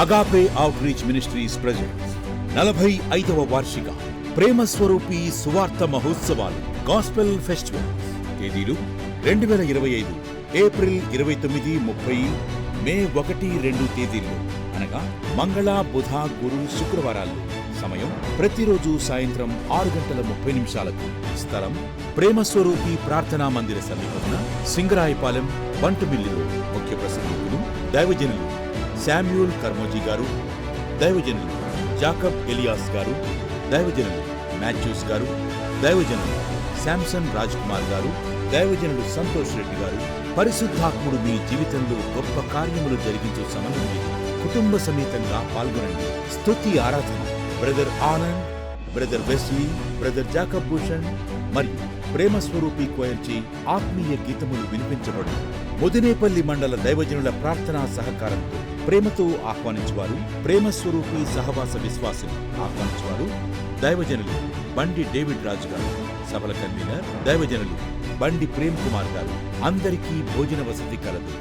Agape out reach ministries presents నలభై ఐదవ వార్షిక ప్రేమ స్వరూపి సువార్త మహోత్సవాలు గాస్పెల్ ఫెస్టివల్ తేదీలు రెండు వేల ఇరవై ఐదు ఏప్రిల్ ఇరవై తొమ్మిది ముప్పై మే ఒకటి రెండు తేదీల్లో. అనగా మంగళ బుధ గురు శుక్రవారాల్లో సమయం ప్రతిరోజు సాయంత్రం ఆరు గంటల ముప్పై నిమిషాలకు. స్థలం ప్రేమస్వరూపి ప్రార్థనా మందిర సమీపంలో సింగరాయపాలెం బంటుమిల్లిలో. ముఖ్య ప్రసంగికులు దైవజనులు శామ్యూల్ కర్మోజీ గారు దైవజనులు జాకబ్ ఎలియాస్ గారు దైవజనులు మాథ్యూస్ గారు దైవజనులు శాంసన్ రాజ్ కుమార్ గారు దైవజనులు సంతోష్ రెడ్డి గారు పరిశుద్ధాత్ముడు మీ జీవితంలో గొప్ప కార్యములు జరిగించే సమయంలో కుటుంబ సమేతంగా పాల్గొనండి. స్తుతి ఆరాధన. Brother Anand brother Wesley brother Jacob Bhushan మరియు ప్రేమ స్వరూపి కోయర్చి ఆత్మీయ గీతములు వినిపించబడు. ముదినేపల్లి మండల దైవజనుల ప్రార్థనా సహకారంతో ప్రేమతో ఆహ్వానించువారు ప్రేమ స్వరూపి సహవాస విశ్వాసం ఆహ్వానించువారు దైవజనులు బండి డేవిడ్ రాజు గారు సభల కన్వీనర్ దైవజనులు బండి ప్రేమ్ కుమార్ గారు. అందరికీ భోజన వసతి కలదు.